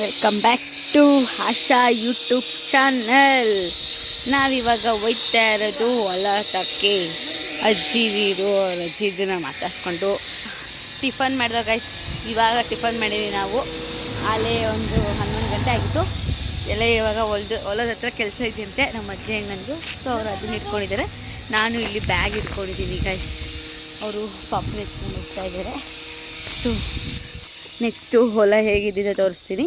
Welcome back to Asha YouTube channel ನಾವಿವಾಗ ಒಯ್ತಾ ಇರೋದು ಹೊಲ ಅಜ್ಜಿ ಅಜ್ಜಿದಿರು ಅವ್ರ ಅಜ್ಜಿದನ್ನ ಮಾತಾಡ್ಸ್ಕೊಂಡು. ಟಿಫನ್ ಮಾಡಿದಾಗ ಗೈಸ್ ಇವಾಗ ಟಿಫನ್ ಮಾಡಿದ್ವಿ ನಾವು. ಅಲ್ಲೇ ಒಂದು ಹನ್ನೊಂದು ಗಂಟೆ ಆಗಿತ್ತು. ಎಲ್ಲ ಇವಾಗ ಹೊಲ್ದು, ಹೊಲದ ಹತ್ರ ಕೆಲಸ ಇದೆಯಂತೆ, ನಮ್ಮ ಅಜ್ಜಿ ಹೆಂಗಂದು ಸೊ ಅವ್ರು ಅದನ್ನ ಇಟ್ಕೊಂಡಿದ್ದಾರೆ ನಾನು ಇಲ್ಲಿ ಬ್ಯಾಗ್ ಇಟ್ಕೊಂಡಿದ್ದೀನಿ ಗೈಸ್ ಅವರು ಪಾಪನ ಎತ್ಕೊಂಡು ಹೋಗ್ತಾ ಇದ್ದಾರೆ. ಸೊ ನೆಕ್ಸ್ಟು ಹೊಲ ಹೇಗಿದ್ದಿದೆ ತೋರಿಸ್ತೀನಿ.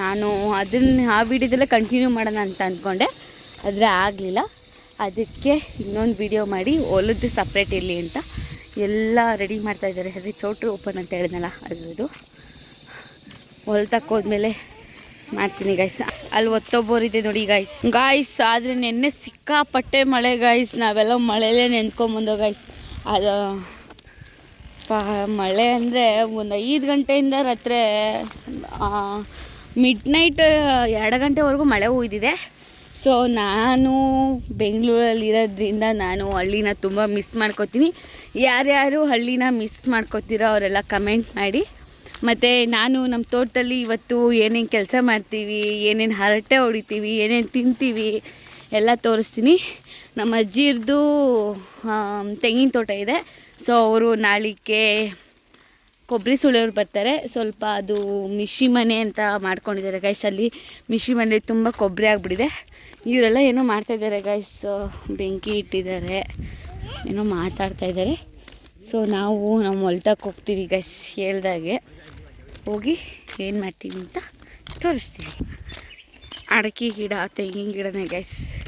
ನಾನು ಅದನ್ನ ಆ ವಿಡಿಯೋದಲ್ಲೇ ಕಂಟಿನ್ಯೂ ಮಾಡೋಣ ಅಂತ ಅಂದ್ಕೊಂಡೆ. ಆದರೆ ಆಗಲಿಲ್ಲ. ಅದಕ್ಕೆ ಇನ್ನೊಂದು ವಿಡಿಯೋ ಮಾಡಿ, ಹೊಲದ್ದು ಸಪ್ರೇಟ್ ಇರಲಿ ಅಂತ. ಎಲ್ಲ ರೆಡಿ ಮಾಡ್ತಾ ಇದ್ದಾರೆ. ಅದೇ ಚೌಟ್ರಿ ಓಪನ್ ಅಂತ ಹೇಳಿದ್ನಲ್ಲ, ಅದ್ರದ್ದು. ಹೊಲ ತಕ್ಕೋದ್ಮೇಲೆ ಮಾಡ್ತೀನಿ ಗಾಯ್ಸ್ ಅಲ್ಲಿ ಒತ್ತೊಬ್ಬರಿದೆ ನೋಡಿ ಗಾಯ್ಸ್ ಗಾಯ್ಸ್ ಆದರೆ ನೆನ್ನೆ ಸಿಕ್ಕಾಪಟ್ಟೆ ಮಳೆ ಗಾಯ್ಸ್ ನಾವೆಲ್ಲ ಮಳೆಯಲ್ಲೇ ನೆನ್ಕೊಂಬಂದೋ ಗಾಯ್ಸ್ ಅದು ಪಾ, ಮಳೆ ಅಂದರೆ ಒಂದು ಐದು ಗಂಟೆಯಿಂದ ರಾತ್ರಿ ಮಿಡ್ ನೈಟ್ ಎರಡು ಗಂಟೆವರೆಗೂ ಮಳೆ ಹೂಯ್ದಿದೆ ಸೊ ನಾನು ಬೆಂಗಳೂರಲ್ಲಿ ಇರೋದ್ರಿಂದ ನಾನು ಹಳ್ಳಿನ ತುಂಬ ಮಿಸ್ ಮಾಡ್ಕೋತೀನಿ. ಯಾರ್ಯಾರು ಹಳ್ಳಿನ ಮಿಸ್ ಮಾಡ್ಕೋತೀರೋ ಅವರೆಲ್ಲ ಕಮೆಂಟ್ ಮಾಡಿ. ಮತ್ತು ನಾನು ನಮ್ಮ ತೋಟದಲ್ಲಿ ಇವತ್ತು ಏನೇನು ಕೆಲಸ ಮಾಡ್ತೀವಿ, ಏನೇನು ಹರಟೆ ಹೊಡಿತೀವಿ, ಏನೇನು ತಿಂತೀವಿ ಎಲ್ಲ ತೋರಿಸ್ತೀನಿ. ನಮ್ಮ ಅಜ್ಜಿಯರ್ದು ತೆಂಗಿನ ತೋಟ ಇದೆ. ಸೊ ಅವರು ನಾಳಿಕೆ ಕೊಬ್ಬರಿ ಸುಳಿಯವ್ರು ಬರ್ತಾರೆ. ಸ್ವಲ್ಪ ಅದು ಮಿಷಿ ಮನೆ ಅಂತ ಮಾಡ್ಕೊಂಡಿದ್ದಾರೆ ಗೈಸ್ ಅಲ್ಲಿ ಮಿಷಿ ಮನೆ ತುಂಬ ಕೊಬ್ಬರಿ ಆಗಿಬಿಟ್ಟಿದೆ. ಇವರೆಲ್ಲ ಏನೋ ಮಾಡ್ತಾಯಿದ್ದಾರೆ ಗೈಸ್ ಬೆಂಕಿ ಇಟ್ಟಿದ್ದಾರೆ. ಏನೋ ಮಾತಾಡ್ತಾ ಇದ್ದಾರೆ. ಸೊ ನಾವು ನಮ್ಮ ಹೊಲ್ತಕ್ಕೆ ಹೋಗ್ತೀವಿ ಗೈಸ್ ಹೇಳ್ದಾಗೆ. ಹೋಗಿ ಏನು ಮಾಡ್ತೀವಿ ಅಂತ ತೋರಿಸ್ತೀವಿ. ಅಡಕೆ ಗಿಡ, ತೆಂಗಿನ ಗಿಡನೇ ಗೈಸ್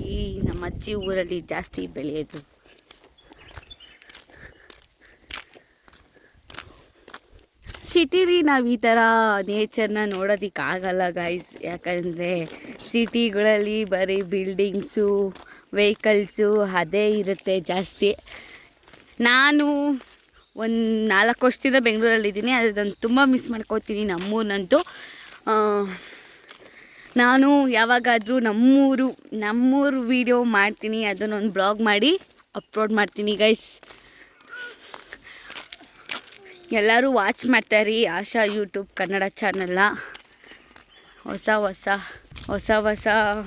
ಈ ನಮ್ಮ ಅಜ್ಜಿ ಊರಲ್ಲಿ ಜಾಸ್ತಿ ಬೆಳೆಯೋದು ಸಿಟಿಲಿ ನಾವು ಈ ಥರ ನೇಚರ್ನ ನೋಡೋದಕ್ಕಾಗಲ್ಲ ಗೈಸ್ ಯಾಕಂದರೆ ಸಿಟಿಗಳಲ್ಲಿ ಬರೀ ಬಿಲ್ಡಿಂಗ್ಸು ವೆಹಿಕಲ್ಸು ಅದೇ ಇರುತ್ತೆ ಜಾಸ್ತಿ. ನಾನು ಒಂದು ನಾಲ್ಕು ವರ್ಷದಿಂದ ಬೆಂಗಳೂರಲ್ಲಿದ್ದೀನಿ ಅದನ್ನು ತುಂಬ ಮಿಸ್ ಮಾಡ್ಕೋತೀನಿ ನಮ್ಮೂರಿನಂತೂ. ನಾನು ಯಾವಾಗಾದರೂ ನಮ್ಮೂರು ನಮ್ಮೂರು ವೀಡಿಯೋ ಮಾಡ್ತೀನಿ. ಅದನ್ನೊಂದು ಬ್ಲಾಗ್ ಮಾಡಿ ಅಪ್ಲೋಡ್ ಮಾಡ್ತೀನಿ ಗೈಸ್ ಎಲ್ಲರೂ ವಾಚ್ ಮಾಡ್ತಾರಿ ಆಶಾ ಯೂಟ್ಯೂಬ್ ಕನ್ನಡ ಚಾನಲ್ನ. ಹೊಸ ಹೊಸ ಹೊಸ ಹೊಸ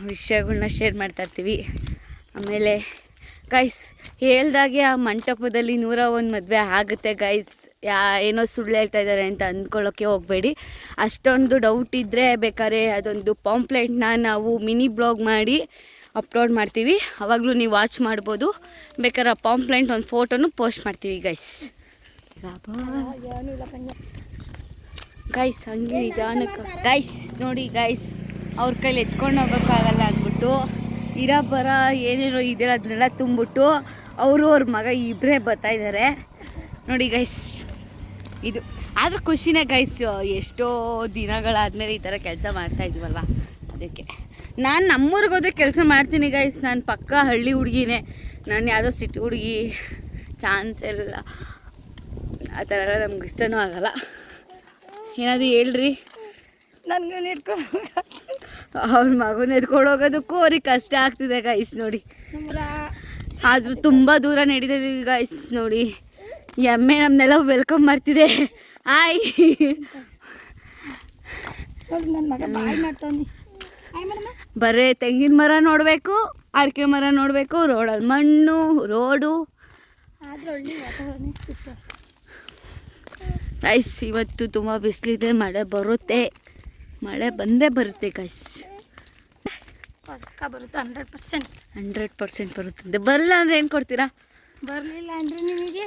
ವಿಷಯಗಳನ್ನ ಶೇರ್ ಮಾಡ್ತಾ ಇರ್ತೀವಿ ಆಮೇಲೆ ಗೈಸ್ ಹೇಳ್ದಾಗೆ ಆ ಮಂಟಪದಲ್ಲಿ ನೂರ ಒಂದು ಮದುವೆ ಆಗುತ್ತೆ ಗೈಸ್ ಯಾ, ಏನೋ ಸುಳ್ಳು ಹೇಳ್ತಾ ಇದ್ದಾರೆ ಅಂತ ಅಂದ್ಕೊಳ್ಳೋಕ್ಕೆ ಹೋಗಬೇಡಿ. ಅಷ್ಟೊಂದು ಡೌಟ್ ಇದ್ದರೆ ಬೇಕಾದ್ರೆ ಅದೊಂದು ಪಾಂಪ್ಲೆಟ್ನ ನಾವು ಮಿನಿ ಬ್ಲಾಗ್ ಮಾಡಿ ಅಪ್ಲೋಡ್ ಮಾಡ್ತೀವಿ. ಅವಾಗಲೂ ನೀವು ವಾಚ್ ಮಾಡ್ಬೋದು. ಬೇಕಾದ್ರೆ ಆ ಪಾಂಪ್ಲೆಂಟ್ ಒಂದು ಫೋಟೋನು ಪೋಸ್ಟ್ ಮಾಡ್ತೀವಿ ಗೈಸ್ ಗೈಸ್ ಹಂಗೆ ನಿಧಾನಕ್ಕೆ. ಗೈಸ್ ನೋಡಿ ಗೈಸ್ ಅವ್ರ ಕೈಲಿ ಎತ್ಕೊಂಡು ಹೋಗೋಕ್ಕಾಗಲ್ಲ ಅಂದ್ಬಿಟ್ಟು ಇರೋ ಬರ ಏನೇನೋ ಇದೆ ಅದನ್ನೆಲ್ಲ ತುಂಬಿಟ್ಟು ಅವರು ಅವ್ರ ಮಗ ಇಬ್ಬರೇ ಬರ್ತಾ ಇದ್ದಾರೆ. ನೋಡಿ ಗೈಸ್ ಇದು. ಆದರೂ ಖುಷಿನೇ ಗೈಸ್ ಎಷ್ಟೋ ದಿನಗಳಾದಮೇಲೆ ಈ ಥರ ಕೆಲಸ ಮಾಡ್ತಾ ಅದಕ್ಕೆ. ನಾನು ನಮ್ಮೂರಿಗೆ ಹೋದ್ರೆ ಕೆಲಸ ಮಾಡ್ತೀನಿ ಗೈಸ್ ನಾನು ಪಕ್ಕ ಹಳ್ಳಿ ಹುಡುಗಿನೇ. ನಾನು ಯಾವುದೋ ಸಿಟಿ ಹುಡುಗಿ ಚಾನ್ಸ್ ಇಲ್ಲ ಆ ಥರ ಎಲ್ಲ ನಮ್ಗೆ ಇಷ್ಟನೂ ಆಗಲ್ಲ. ಏನಾದರೂ ಹೇಳ್ರಿ. ನನ್ಗೆ ಇಟ್ಕೊಂಡು ಅವ್ರ ಮಗುನ ಎತ್ಕೊಂಡು ಹೋಗೋದಕ್ಕೂ ಅವ್ರಿಗೆ ಕಷ್ಟ ಆಗ್ತಿದೆ ಗೈಸ್ ನೋಡಿ. ಆದರೂ ತುಂಬ ದೂರ ನಡೀತದೆ ಗೈಸ್ ನೋಡಿ. ಎಮ್ಮೆ ನಮ್ಮನ್ನೆಲ್ಲ ವೆಲ್ಕಮ್ ಮಾಡ್ತಿದೆ. ಆಯ್ ಬರೇ ತೆಂಗಿನ ಮರ ನೋಡಬೇಕು ಅಡಿಕೆ ಮರ ನೋಡಬೇಕು ರೋಡಲ್ಲಿ ಮಣ್ಣು ರೋಡು. ಗೈಸ್ ಇವತ್ತು ತುಂಬ ಬಿಸಿಲಿದೆ ಮಳೆ ಬರುತ್ತೆ. ಮಳೆ ಬಂದೇ ಬರುತ್ತೆ ಗೈಸ್ ಪಕ್ಕ ಬರುತ್ತೆ ಹಂಡ್ರೆಡ್ ಪರ್ಸೆಂಟ್ ಹಂಡ್ರೆಡ್ ಪರ್ಸೆಂಟ್ ಬರುತ್ತೆ. ಬರಲ್ಲ ಅಂದರೆ ಏನು ಕೊಡ್ತೀರಾ? ಬರಲಿಲ್ಲ ಅಂದರೆ ನಿಮಗೆ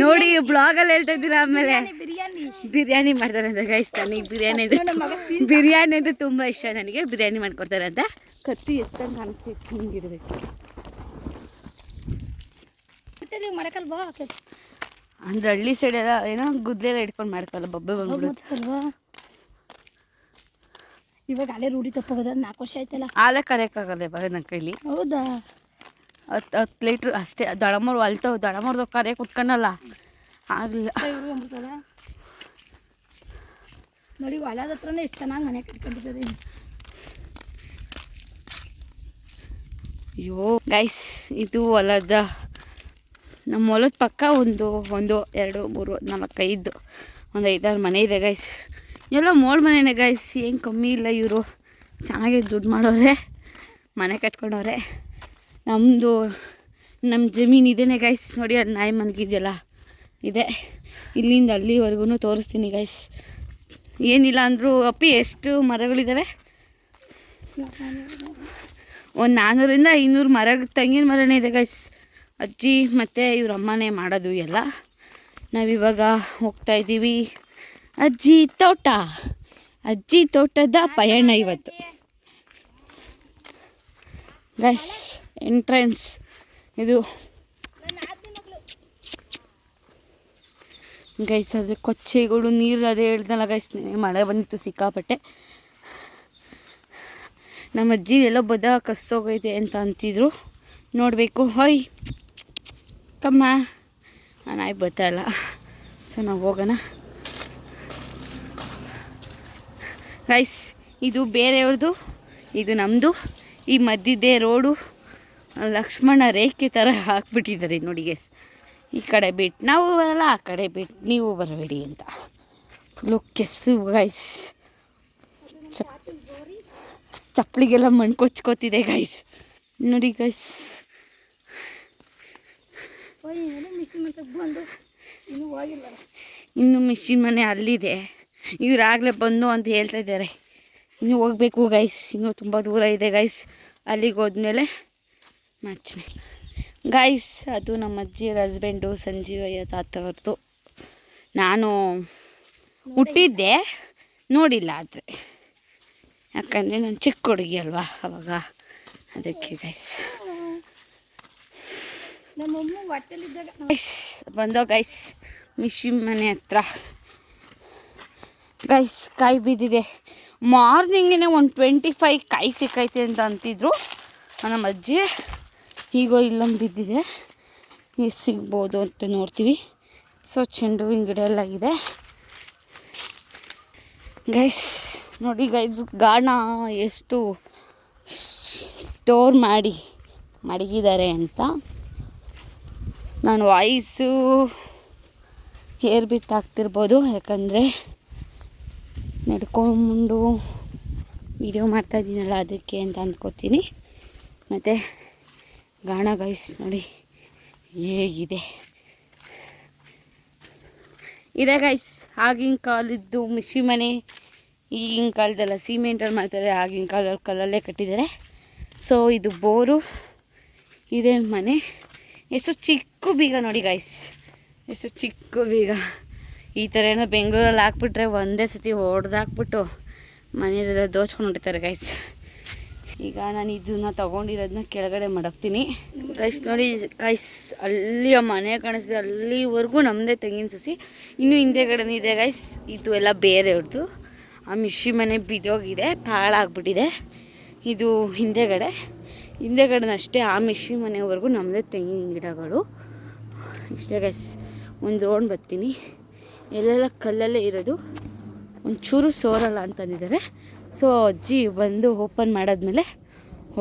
ನೋಡಿ ಬ್ಲಾಗಲ್ಲಿ ಹೇಳ್ತಾ ಇದ್ದೀರಾ ಆಮೇಲೆ. ಬಿರಿಯಾನಿ ಬಿರಿಯಾನಿ. ಮಾಡ್ತಾರೆ ಅಂತ ಗೈಸ್ ನನಗೆ ಬಿರಿಯಾನಿ ಅಂದ್ರೆ ಬಿರಿಯಾನಿ ಅಂದರೆ ತುಂಬ ಇಷ್ಟ. ನನಗೆ ಬಿರಿಯಾನಿ ಮಾಡ್ಕೊಡ್ತಾರೆ ಅಂತ. ಕತ್ತಿ ಎತ್ತಂಗೆ ಕಾಣಿಸ್ತಿತ್ತು ಹಿಂಗಿರ್ಬೇಕು. ಮತ್ತೆ ನೀವು ಅಂದ್ರೆ ಹಳ್ಳಿ ಸೈಡ್ ಎಲ್ಲ ಏನೋ ಗುದ್ಲೆಲ್ಲ ಇಟ್ಕೊಂಡು ಮಾಡ್ತಾರಲ್ಲ ಬೊಬ್ಬೆ ಬಂದ್ಬಿಡುತ್ತಲ್ವಾ ಅಲ್ವಾ ಇವಾಗ ಅಲ್ಲೇ ರೂಢಿ ತಪ್ಪೋಗದ? ನಾಲ್ಕು ವರ್ಷ ಆಯ್ತಲ್ಲ? ಆಲೆ ಕರೆಯೋಕ್ಕಾಗಲ್ಲ ಇವಾಗ ನನ್ನ ಕೈಲಿ. ಹೌದಾ? ಹತ್ತು ಹತ್ತು ಲೀಟ್ರ್ ಅಷ್ಟೇ. ದಡಮೂರು ಅಲ್ತವ್ ದಡಮೂರ್ದು ಕರೆ ಕುತ್ಕೊಂಡಲ್ಲ ಆಗಲಿಲ್ಲ. ನೋಡಿ ಹೊಲದ ಹತ್ರನೇ ಎಷ್ಟು ಚೆನ್ನಾಗಿ ಮನೆ ಕಟ್ಕೊಂಡಿದ್ದಾರೆ ಅಯ್ಯೋ ಗೈಸ್ ಇದು ಹೊಲದ ನಮ್ಮ ಹೊಲದ ಪಕ್ಕ ಒಂದು ಒಂದು, ಎರಡು, ಮೂರು, ನಾಲ್ಕು, ಐದು, ಒಂದು ಐದಾರು ಮನೆ ಇದೆ ಗಾಯ್ಸ್ ಎಲ್ಲ ಮೋಡ್ ಮನೆನೇ ಗಾಯ್ಸ್ ಏನು ಕಮ್ಮಿ ಇಲ್ಲ ಇವರು. ಚೆನ್ನಾಗಿ ದುಡ್ಡು ಮಾಡೋರೆ, ಮನೆ ಕಟ್ಕೊಂಡವ್ರೆ. ನಮ್ಮದು ನಮ್ಮ ಜಮೀನು ಇದೇನೆ ಗಾಯ್ಸ್ ನೋಡಿ ಅದು ನಾಯಿ ಮಲಗಿದೆಯಲ್ಲ ಇದೆ. ಇಲ್ಲಿಂದ ಅಲ್ಲಿವರೆಗೂ ತೋರಿಸ್ತೀನಿ ಗಾಯ್ಸ್ ಏನಿಲ್ಲ ಅಂದರೂ, ಅಪ್ಪಿ, ಎಷ್ಟು ಮರಗಳಿದ್ದಾವೆ ಒಂದು ನಾನ್ನೂರಿಂದ ಐನೂರು ಮರ, ತೆಂಗಿನ ಮರನೇ ಇದೆ ಗೈಸ್ ಅಜ್ಜಿ ಮತ್ತು ಇವ್ರ ಅಮ್ಮನೇ ಮಾಡೋದು ಎಲ್ಲ. ನಾವಿವಾಗ ಹೋಗ್ತಾ ಇದ್ದೀವಿ. ಅಜ್ಜಿ ತೋಟ. ಅಜ್ಜಿ ತೋಟದ ಪಯಣ ಇವತ್ತು. ಗಸ್ ಎಂಟ್ರೆನ್ಸ್ ಇದು ಗೈಸ್ ಅದು ಕೊಚ್ಚೆಗಳು ನೀರು ಅದೇ ಹೇಳ್ದಲ್ಲ ಗೈಸ್ ಮಳೆ ಬಂದಿತ್ತು ಸಿಕ್ಕಾಪಟ್ಟೆ. ನಮ್ಮ ಅಜ್ಜಿ ಎಲ್ಲೋ ಬದ ಕಸ್ತೋಗೈತೆ ಅಂತ ಅಂತಿದ್ರು. ನೋಡಬೇಕು, ಹೊಯ್. ಕಮ್ಮ. ನಾಯಿ ಇಲ್ಲ. ಸೊ ನಾವು ಹೋಗೋಣ. ಗೈಸ್ ಇದು ಬೇರೆಯವ್ರದ್ದು ಇದು ನಮ್ಮದು ಈ ಮಧ್ಯದೇ ರೋಡು, ಲಕ್ಷ್ಮಣ ರೇಖೆ ಥರ ಹಾಕ್ಬಿಟ್ಟಿದ್ದಾರೆ ನೋಡಿ ಗೈಸ್ ಈ ಕಡೆ ಬಿಟ್ಟು ನಾವು ಬರಲ್ಲ, ಆ ಕಡೆ ಬಿಟ್ಟು ನೀವು ಬರಬೇಡಿ ಅಂತ. ಫುಲ್ಲು ಗೈಸ್ ಚಪ್ ಚಪ್ಪಲಿಗೆಲ್ಲ ಮಣ್ಣು ಕೊಚ್ಕೋತಿದೆ ಗೈಸ್ ನೋಡಿ ಗೈಸ್ ಹೋಗಿ ಮಿಷಿನ್ ಮತ್ತೆ ಬಂದು ಇನ್ನೂ ಹೋಗಿಲ್ಲ. ಇನ್ನು ಮಿಷಿನ್ ಮನೆ ಅಲ್ಲಿದೆ. ಇವರಾಗಲೇ ಬಂದು ಅಂತ ಹೇಳ್ತಾ ಇದ್ದಾರೆ. ಇನ್ನು ಹೋಗಬೇಕು ಗೈಸ್ ಇನ್ನೂ ತುಂಬ ದೂರ ಇದೆ ಗೈಸ್ ಅಲ್ಲಿಗೆ ಹೋದ್ಮೇಲೆ ಮಾಡ್ತೀನಿ. ಗೈಸ್ ಅದು ನಮ್ಮ ಅಜ್ಜಿಯರ ಹಸ್ಬೆಂಡು ಸಂಜೀವಯ್ಯ ತಾತವ್ರದ್ದು. ನಾನು ಹುಟ್ಟಿದ್ದೆ ನೋಡಿಲ್ಲ ಆದರೆ. ಯಾಕಂದರೆ ನಾನು ಚಿಕ್ಕ ಹುಡುಗಿ ಅಲ್ವಾ ಅವಾಗ. ಅದಕ್ಕೆ ಗೈಸ್ ಗೈಸ್ ಬಂದೋ ಗೈಸ್ ಮಿಷಿನ್ ಮನೆ ಹತ್ರ. ಗೈಸ್ ಕಾಯಿ ಬಿದ್ದಿದೆ. ಮಾರ್ನಿಂಗೇ ಒಂದು ಟ್ವೆಂಟಿ ಫೈವ್ ಕಾಯಿ ಸಿಕ್ಕೈತೆ ಅಂತ ಅಂತಿದ್ರು. ನಮ್ಮ ಅಜ್ಜಿ ಈಗೋ ಇಲ್ಲೊಂದು ಬಿದ್ದಿದೆ. ಎಷ್ಟು ಸಿಗ್ಬೋದು ಅಂತ ನೋಡ್ತೀವಿ. ಸೊ ಚೆಂಡು ಹೂವಿನ ಗಿಡ ಎಲ್ಲ ಇದೆ. ಗೈಸ್ ನೋಡಿ ಗೈಸ್ ಗಾಣ ಎಷ್ಟು ಸ್ಟೋರ್ ಮಾಡಿ ಮಡಗಿದ್ದಾರೆ ಅಂತ. ನಾನು ವಾಯ್ಸು ಹೇರ್ ಬಿಟ್ ಆಗ್ತಿರ್ಬೋದು ಯಾಕಂದರೆ ನಡ್ಕೊಂಡು ವಿಡಿಯೋ ಮಾಡ್ತಾ ಇದ್ದೀನಲ್ಲ ಅದಕ್ಕೆ ಅಂತ ಅಂದ್ಕೋತೀನಿ ಮತ್ತು ಗಾಣ ಗೈಸ್ ನೋಡಿ ಹೇಗಿದೆ. ಇದೆ ಗೈಸ್ ಆಗಿನ ಕಾಲದ್ದು ಮಿಷಿ ಮನೆ, ಈಗಿನ ಕಾಲದಲ್ಲ ಸಿಮೆಂಟಲ್ಲಿ ಮಾಡ್ತಾರೆ, ಆಗಿನ ಕಾಲದಲ್ಲಿ ಕಲ್ಲಲ್ಲೇ ಕಟ್ಟಿದ್ದಾರೆ. ಸೊ ಇದು ಬೋರು, ಇದೆ ಮನೆ. ಎಷ್ಟು ಚಿಕ್ಕ ಬೀಗ ನೋಡಿ ಗೈಸ್ ಎಷ್ಟು ಚಿಕ್ಕ ಬೀಗ. ಈ ಥರ ಏನೋ ಬೆಂಗಳೂರಲ್ಲಿ ಹಾಕ್ಬಿಟ್ರೆ ಒಂದೇ ಸತಿ ಹೊಡೆದಾಕ್ಬಿಟ್ಟು ಮನೆಯಲ್ಲೆಲ್ಲ ದೋಚ್ಕೊಂಡು ಹೊಡಿತಾರೆ ಗೈಸ್ ಈಗ ನಾನು ಇದನ್ನ ತೊಗೊಂಡಿರೋದನ್ನ ಕೆಳಗಡೆ ಮಡಗ್ತೀನಿ. ಗೈಸ್ ನೋಡಿ ಗೈಸ್ ಅಲ್ಲಿ ಆ ಮನೆ ಕಾಣಿಸ್ತಿದೆ. ಅಲ್ಲಿವರೆಗೂ ನಮ್ಮದೇ ತೆಂಗಿನ ಸಸಿ. ಇನ್ನೂ ಹಿಂದೆಗಡೆ ಇದೆ ಗೈಸ್ ಇದು ಎಲ್ಲ ಬೇರೆಯವ್ರದ್ದು ಆ ಮಿಷಿ ಮನೆ ಬಿದ್ದೋಗಿದೆ, ಪಾಳಾಗ್ಬಿಟ್ಟಿದೆ. ಇದು ಹಿಂದೆಗಡೆ ಹಿಂದೆಗಡೆನಷ್ಟೇ ಆ ಮಿಷಿನ್ ಮನೆವರೆಗೂ ನಮ್ಮದೇ ತೆಂಗಿನ ಗಿಡಗಳು. ಇಷ್ಟೇ ಗೈಸ್ ಒಂದು ರೌಂಡ್ ಬರ್ತೀನಿ. ಎಲ್ಲೆಲ್ಲ ಕಲ್ಲಲ್ಲೇ ಇರೋದು. ಒಂಚೂರು ಸೋರಲ್ಲ ಅಂತಂದಿದ್ದಾರೆ ಸೊ ಅಜ್ಜಿ ಬಂದು ಓಪನ್ ಮಾಡಾದ್ಮೇಲೆ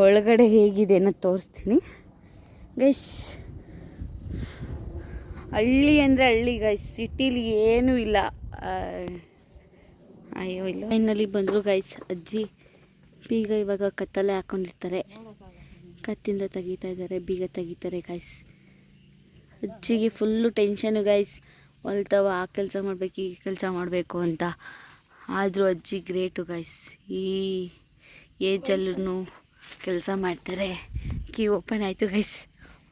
ಒಳಗಡೆ ಹೇಗಿದೆ ಅನ್ನೋದು ತೋರಿಸ್ತೀನಿ. ಗೈಸ್ ಹಳ್ಳಿ ಅಂದರೆ ಹಳ್ಳಿ ಗೈಸ್ ಸಿಟೀಲಿ ಏನೂ ಇಲ್ಲ. ಅಯ್ಯೋ, ಇಲ್ಲ. ಫೈನಲಿ ಬಂದರು ಗೈಸ್ ಅಜ್ಜಿ ಬೀಗ ಇವಾಗ ಕತ್ತಲೆ ಹಾಕ್ಕೊಂಡಿರ್ತಾರೆ ಕತ್ತಿಂದ ತೆಗಿತಾ ಇದ್ದಾರೆ, ಬೀಗ ತೆಗಿತಾರೆ ಗಾಯ್ಸ್ ಅಜ್ಜಿಗೆ ಫುಲ್ಲು ಟೆನ್ಷನು ಗೈಸ್ ಹೊಲ್ತವ, ಆ ಕೆಲಸ ಮಾಡಬೇಕು, ಈ ಕೆಲಸ ಮಾಡಬೇಕು ಅಂತ. ಆದರೂ ಅಜ್ಜಿ ಗ್ರೇಟು ಗೈಸ್ ಈ ಏಜಲ್ಲೂ ಕೆಲಸ ಮಾಡ್ತಾರೆ. ಕೀ ಓಪನ್ ಆಯಿತು ಗೈಸ್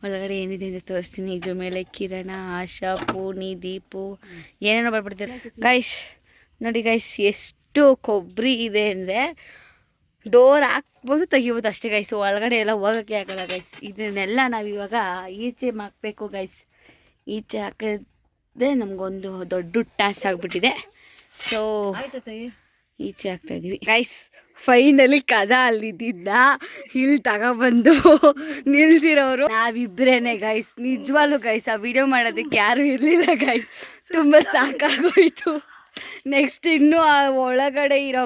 ಒಳಗಡೆ ಏನಿದೆ ಅಂತ ತೋರಿಸ್ತೀನಿ. ಇದ್ರ ಮೇಲೆ ಕಿರಣ, ಆಶಾ ಪೂರ್ಣಿ ದೀಪು, ಏನೇನೋ ಬರ್ಬಿಡ್ತಾರೆ ಗೈಸ್ ನೋಡಿ ಗೈಸ್ ಎಷ್ಟು ಕೊಬ್ಬರಿ ಇದೆ ಅಂದರೆ ಡೋರ್ ಹಾಕ್ಬೋದು ತೆಗಿಬೋದು ಅಷ್ಟೇ ಗೈಸ್ ಒಳಗಡೆ ಎಲ್ಲ ಹೋಗೋಕ್ಕೆ ಆಗಲ್ಲ ಗೈಸ್ ಇದನ್ನೆಲ್ಲ ನಾವು ಇವಾಗ ಈಚೆ ಹಾಕಬೇಕು ಗೈಸ್ ಈಚೆ ಹಾಕಿದ್ರೆ ನಮಗೊಂದು ದೊಡ್ಡ ಟಾಸ್ ಆಗಿಬಿಟ್ಟಿದೆ. ಸೊ ಈಚೆ ಹಾಕ್ತಾ ಇದೀವಿ. ಗೈಸ್ ಫೈನಲಿ ಕದ ಅಲ್ಲಿದ್ದ ಇಲ್ಲಿ ತಗೊಬಂದು ನಿಲ್ಸಿರೋರು. ನಾವಿಬ್ರೇನೆ ಗೈಸ್ ನಿಜವಾಗ್ಲೂ ಗೈಸ್ ಆ ವಿಡಿಯೋ ಮಾಡೋದಕ್ಕೆ ಯಾರೂ ಇರಲಿಲ್ಲ ಗೈಸ್ ತುಂಬ ಸಾಕಾಗೋಯ್ತು. ನೆಕ್ಸ್ಟ್ ಇನ್ನೂ ಆ ಒಳಗಡೆ ಇರೋ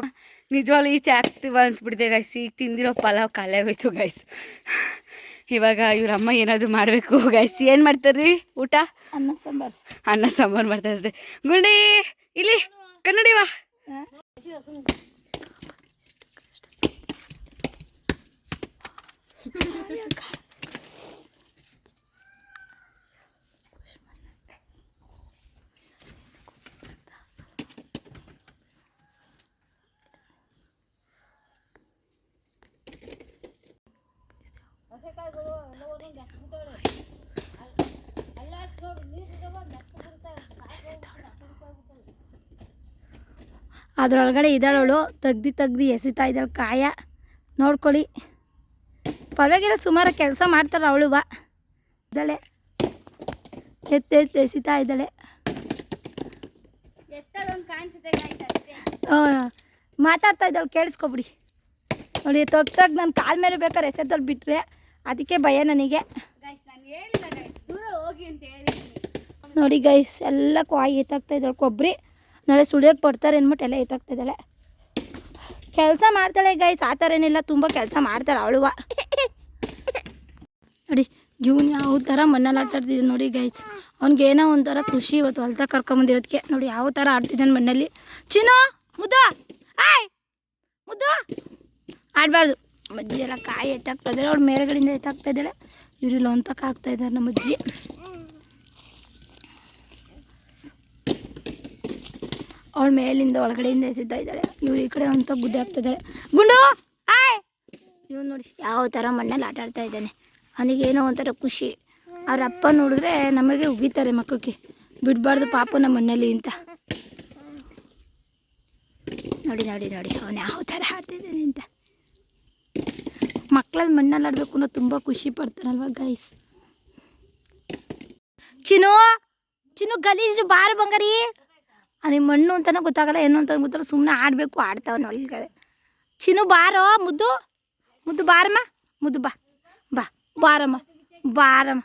ನಿಜವಾಗ್ಲೂ ಈಚೆ ಹಾಕ್ತೀವ ಅನ್ಸ್ಬಿಡ್ತೆ ಗೈಸ್ ಈಗ ತಿಂದಿರೋ ಪಲಾವ್ ಖಾಲಿ ಆಗೋಯ್ತು ಗೈಸ್ ಇವಾಗ ಇವ್ರಮ್ಮ ಏನಾದರೂ ಮಾಡಬೇಕು ಗೈಸ್ ಏನು ಮಾಡ್ತಾರ್ರಿ? ಊಟ? ಅನ್ನ ಸಾಂಬಾರು. ಅನ್ನ ಸಾಂಬಾರು ಮಾಡ್ತಾ ಇರ್ತದೆ ಗುಂಡಿ ಇಲ್ಲಿ ಕನ್ನಡಿ ಅದ್ರೊಳಗಡೆ ಇದ್ದಾಳವಳು ತೆಗ್ದು ತೆಗ್ದು ಎಸಿತಾ ಇದ್ದಾಳೆ ಕಾಯ. ನೋಡ್ಕೊಳ್ಳಿ. ಪರವಾಗಿಲ್ಲ ಸುಮಾರು ಕೆಲಸ ಮಾಡ್ತಾರೆ ಅವಳು ಬಾ. ಇದ್ದಾಳೆ. ಎತ್ತೆ ಎತ್ತು ಎಸಿತಾ ಇದ್ದಾಳೆ. ಮಾತಾಡ್ತಾ ಇದ್ದಾಳೆ ಕೇಳಿಸ್ಕೊಬಿಡಿ. ನೋಡಿ ತೊಗ್ ತಗ್ ನನ್ನ ಕಾಲು ಮೇಲೆ ಬೇಕಾದ್ರೆ ಎಸೆದಲ್ಲಿ ಬಿಟ್ಟರೆ ಅದಕ್ಕೆ ಭಯ ನನಗೆ. ನೋಡಿ ಗೈಸ್ ಎಲ್ಲ ಕ್ವಾಯಿ ಎತ್ತಾಗ್ತಾ ಇದ್ದಾಳೆ ಕೊಬ್ಬರಿ. ನಾಳೆ ಸುಳಿಯೋಕೆ ಬರ್ತಾರೆ ಅಂದ್ಬಿಟ್ಟು ಎಲ್ಲ ಎತ್ತಾಗ್ತಿದ್ದಾಳೆ ಕೆಲಸ ಮಾಡ್ತಾಳೆ ಗೈಸ್ ಆ ಥರ ಏನಿಲ್ಲ, ತುಂಬ ಕೆಲಸ ಮಾಡ್ತಾಳೆ ಅವಳುವ ನೋಡಿ ಇವನು ಯಾವ ಥರ ಮಣ್ಣಲ್ಲಿ ಆಟಾಡ್ತಿದ್ದೆ ನೋಡಿ ಗೈಸ್ ಅವ್ನಿಗೆ ಏನೋ ಒಂಥರ ಖುಷಿ ಇವತ್ತು ಹೊಲ್ತ ಕರ್ಕೊಂಬಂದಿರೋದಕ್ಕೆ ನೋಡಿ ಯಾವ ಥರ ಆಡ್ತಿದ್ದಾನೆ ಮಣ್ಣಲ್ಲಿ. ಚಿನ್ನು, ಮುದ್ದು ಆಯ್ ಮುದ್ದು. ಆಡಬಾರ್ದು. ಅಜ್ಜಿ ಎಲ್ಲ ಕಾಯಿ ಎತ್ತಾಗ್ತಾ ಇದ್ದಾರೆ, ಅವ್ಳು ಮೇಲ್ಗಡೆಯಿಂದ ಎತ್ತಾಗ್ತಾ ಇದ್ದಾಳೆ. ಇವ್ರು ಇಲ್ಲಿ ಹೊಂತಕ್ಕೆ ಆಗ್ತಾ ಇದ್ದಾರೆ ನಮ್ಮ ಅಜ್ಜಿ. ಅವಳ ಮೇಲಿಂದ ಒಳಗಡೆಯಿಂದ ಎಸಿತಾ ಇದ್ದಾಳೆ. ಇವ್ರು ಈ ಕಡೆ ಅಂತ ಗುಡ್ಡೆ ಆಗ್ತದೆ ಗುಂಡು, ಆಯ್! ಇವ್ ನೋಡಿ ಯಾವ ಥರ ಮಣ್ಣಲ್ಲಿ ಆಟ ಆಡ್ತಾ ಇದ್ದಾನೆ. ಅವನಿಗೇನೋ ಒಂಥರ ಖುಷಿ. ಅವ್ರ ಅಪ್ಪ ನೋಡಿದ್ರೆ ನಮಗೆ ಉಗಿತಾರೆ ಮಕ್ಕಕ್ಕೆ. ಬಿಡಬಾರ್ದು ಪಾಪ ನಮ್ಮ ಮಣ್ಣಲ್ಲಿ ಅಂತ. ನೋಡಿ ನೋಡಿ ನೋಡಿ, ಅವನು ಯಾವ ಥರ ಆಡ್ತಿದ್ದಾನೆ ಅಂತ. ಮಕ್ಕಳಲ್ಲಿ ಮಣ್ಣಲ್ಲಿ ಆಡಬೇಕು ಅನ್ನೋ ತುಂಬ ಖುಷಿ ಪಡ್ತಾರಲ್ವ ಗೈಸ್ ಚಿನ್ನು ಚಿನ್ನು ಗಲೀಜು ಬಾರ ಬಂಗಾರಿ. ಅವನಿಗೆ ಮಣ್ಣು ಅಂತಲೂ ಗೊತ್ತಾಗಲ್ಲ ಏನು ಅಂತ ಗೊತ್ತಲ್ಲ ಸುಮ್ಮನೆ ಆಡಬೇಕು, ಆಡ್ತಾವ ಒಳಗಡೆ ಚಿನ್ನು ಬಾರೋ, ಮುದ್ದು? ಮುದ್ದು ಬಾರಮ್ಮ, ಮುದ್ದು ಬಾ ಬಾ, ಬಾರಮ್ಮ ಬಾರಮ್ಮ.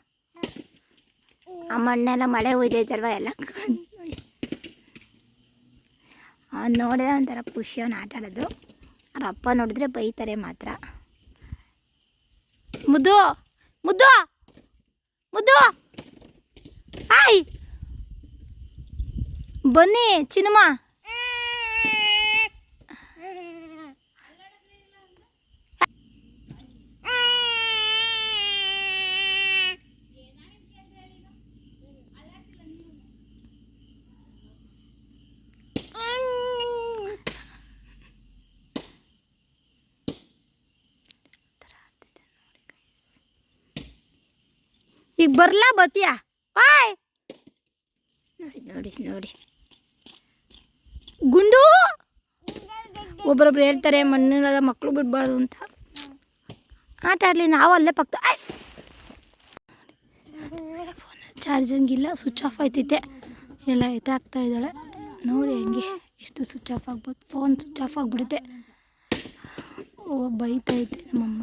ಆ ಮಣ್ಣೆಲ್ಲ ಮಳೆ ಒಯ್ದೈತಲ್ವ ಎಲ್ಲ? ಅವ್ನು ನೋಡಿದ್ರೆ ಒಂಥರ ಖುಷಿ ಅವ್ನು ಆಟ ಆಡೋದು. ಅವ್ರ ಅಪ್ಪ ನೋಡಿದ್ರೆ ಬೈತಾರೆ ಮಾತ್ರ. ಮುದ್ದು ಮುದ್ದು ಮುದ್ದು. ಆಯ್! ಬನ್ನಿ ಚಿನ್ನಮ್ಮ ಈಗ ಬರ್ಲಾ ಬತ್ತೀಯಾ? ಬಾಯ್ ನೋಡಿ ನೋಡಿ ನೋಡಿ. ಗುಂಡು? ಒಬ್ಬರೊಬ್ರು ಹೇಳ್ತಾರೆ ಮಣ್ಣಿನಾಗ ಮಕ್ಕಳು ಬಿಡಬಾರ್ದು ಅಂತ. ಆಟ ಆಡಲಿ, ನಾವು ಅಲ್ಲೇ ಪಕ್ಕ ಫೋನ್ ಚಾರ್ಜಿಂಗ್ ಇಲ್ಲ ಸ್ವಿಚ್ ಆಫ್ ಆಯ್ತೈತೆ. ಎಲ್ಲ ಎತ್ತಾಗ್ತಾ ಇದ್ದಾಳೆ. ನೋಡಿ ಹೆಂಗೆ ಎಷ್ಟು ಸ್ವಿಚ್ ಆಫ್ ಆಗ್ಬೋದು. ಫೋನ್ ಸ್ವಿಚ್ ಆಫ್ ಆಗಿಬಿಡುತ್ತೆ. ಓ ಬೈತೈತೆ ನಮ್ಮಮ್ಮ.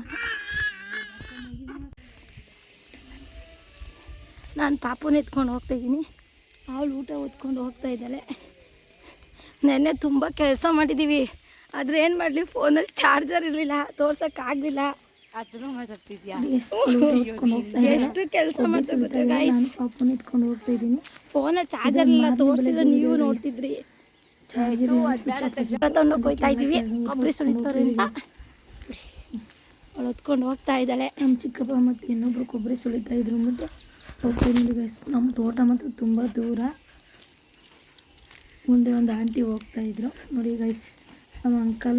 ನಾನು ಪಾಪುನ ಎತ್ಕೊಂಡು ಹೋಗ್ತಾಯಿದ್ದೀನಿ ಅವಳು ಊಟ ಹೊತ್ಕೊಂಡು ಹೋಗ್ತಾ ಇದ್ದಾಳೆ. ನೆನ್ನೆ ತುಂಬ ಕೆಲಸ ಮಾಡಿದ್ದೀವಿ ಆದರೆ ಏನು ಮಾಡಲಿ ಫೋನಲ್ಲಿ ಚಾರ್ಜರ್ ಇರಲಿಲ್ಲ ತೋರ್ಸೋಕ್ಕಾಗಲಿಲ್ಲ. ಎಷ್ಟು ಕೆಲಸ ಮಾಡ್ತಾ ಗೊತ್ತಾ ಗೈಸ್ ಎತ್ಕೊಂಡು ಹೋಗ್ತಾ ಇದ್ದೀನಿ. ಫೋನಲ್ಲಿ ಚಾರ್ಜರ್ ಇಲ್ಲ ತೋರಿಸಿದ್ರೆ ನೀವು ನೋಡ್ತಿದ್ರಿ. ತಗೊಂಡೋಗಿ ಹೋಗ್ತಾ ಇದ್ದೀವಿ. ಕೊಬ್ಬರಿ ಸುಳಿತಾರೆ ಅಂತ. ಅವಳು ಹೊತ್ಕೊಂಡು ಹೋಗ್ತಾ ಇದ್ದಾಳೆ. ನಮ್ಮ ಚಿಕ್ಕಪ್ಪ ಮತ್ತು ಇನ್ನೊಬ್ರು ಕೊಬ್ಬರಿ ಸುಳಿತಾ ಇದ್ರು ಅಂದ್ಬಿಟ್ಟು ಹೋಗ್ತಾ ಗೈಸ್ ನಮ್ಮ ತೋಟ ಮಾತ್ರ ತುಂಬ ದೂರ. ಮುಂದೆ ಒಂದು ಆಂಟಿ ಹೋಗ್ತಾ ಇದ್ರು. ನೋಡಿ ಗೈಸ್ ನಮ್ಮ ಅಂಕಲ್